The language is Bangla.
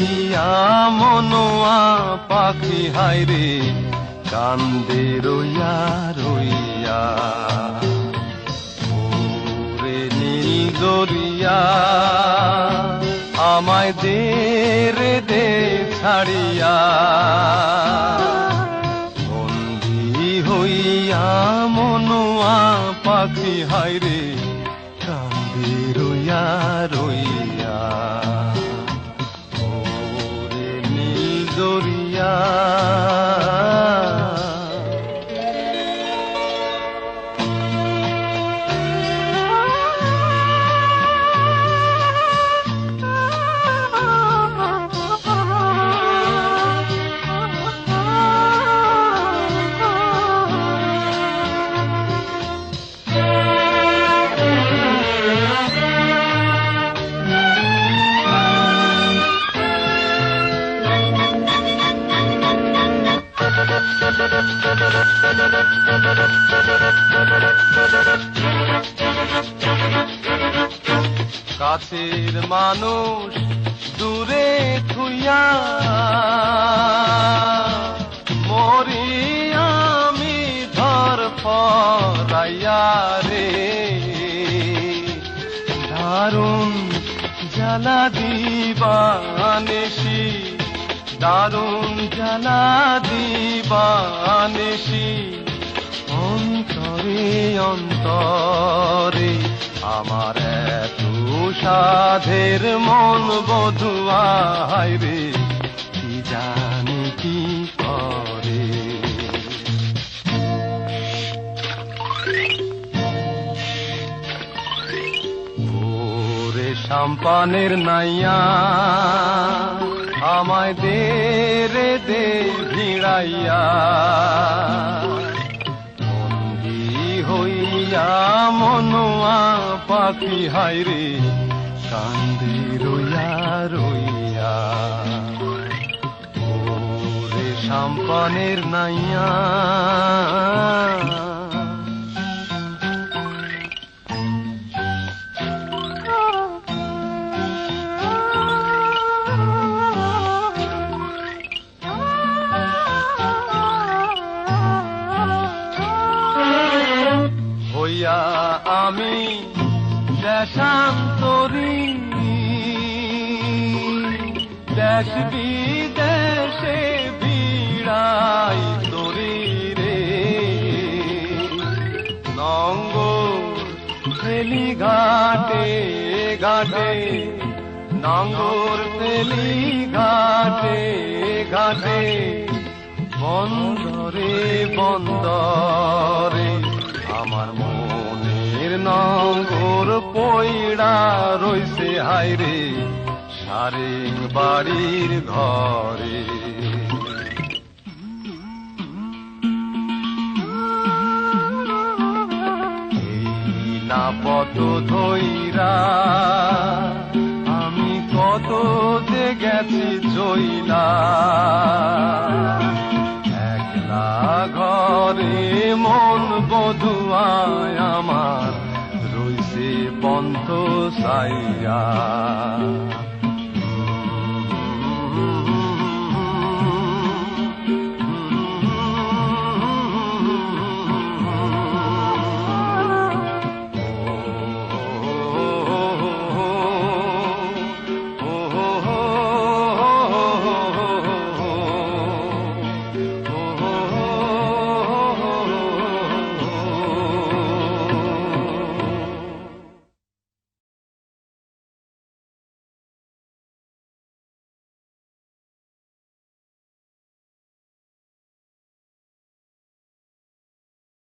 হইয়া মনোয়া পাখি হাইরে কান্দে রইয়া রইয়া। ওরে নীল দরিয়া আমায় দে রে দে ছাড়িয়া। বন্দি হইয়া মনোয়া পাখি হাইরে কান্দি রইয়া রইয়া। কাছের মানুষ দূরে থুইয়া মরি আমি ধর ফরাইয়া রে। দারুণ জ্বালা দিবানেশি, দারুণ জ্বালা দিবানেশি। অন্তরে অন্তরে আমার সাধের মন বধুয়াই রে, কি জানি কি করে? ওরে সাম্পানের নাইয়া, আমায় দে রে, দে ভিড়াইয়া। বন্দি হইয়া মনোয়া পাখি হাইরে কান্দি রইয়া রইয়া। ওরে সাম্পানের নাইয়া। আমি দেশান্তরী দেশ বিদেশে বিড়াই তরি রে নঙ্গ ফেলি ঘাটে ঘাটে। নঙ্গর ফেলি ঘাটে ঘাটে। বন্দরে বন্দরে আমার মনের নঙ্গর পইড়া রইছে হাইরে সারে বাড়ির ঘরে। না ধইরা আমি কত যে গেছি জইলা একলা ঘরে মন বধুয়ায় আমার রইছে পন্থ সাইয়া mm-hmm.